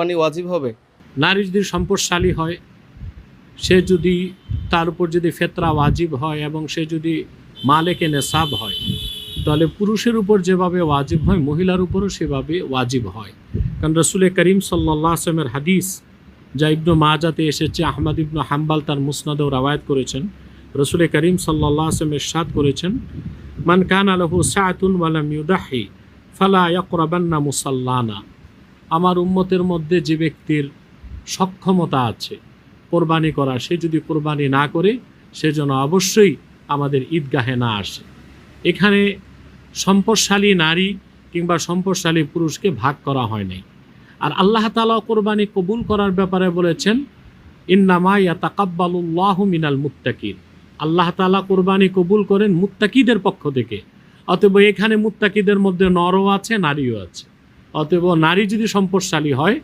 কোরবানি ওয়াজিব হবে? নারী যদি সম্পদশালী হয়, সে যদি তার উপর যদি ফেতরা ওয়াজিব হয় এবং সে যদি মালেকে নেশাব হয়, তাহলে পুরুষের উপর যেভাবে ওয়াজিব হয়, মহিলার উপরও সেভাবে ওয়াজিব হয়। কারণ রসুল করিম সাল্লাহ আসলামের হাদিস, যা ইবনু মাজাতে এসেছে, আহমদ ইবনু হাম্বাল তার মুসনাদেও রাওয়ায়াত করেছেন, রসুল করিম সাল্লাহ আসলাম এরশাদ করেছেন, মান কান আলহু সাতুন ওয়ালাম ইউদাহি, ফালা ইয়াকরাবান্না মুসাল্লানা। আমার উম্মতের মধ্যে যে ব্যক্তির সক্ষমতা আছে কোরবানি করা, সে যদি কোরবানি না করে, সে যেন অবশ্যই আমাদের ঈদগাহে না আসে। এখানে সম্পদশালী নারী কিংবা সম্পদশালী পুরুষকে ভাগ করা হয় নাই। আর আল্লাহ তালা কোরবানি কবুল করার ব্যাপারে বলেছেন, ইন্নামা ইয়াতাকাব্বালুল্লাহ মিনাল মুত্তাকিন। আল্লাহ তালা কোরবানি কবুল করেন মুত্তাকিদের পক্ষ থেকে। অতএব এখানে মুত্তাকিদের মধ্যে নরও আছে, নারীও আছে। অতএব নারী যদি সম্পদশালী হয়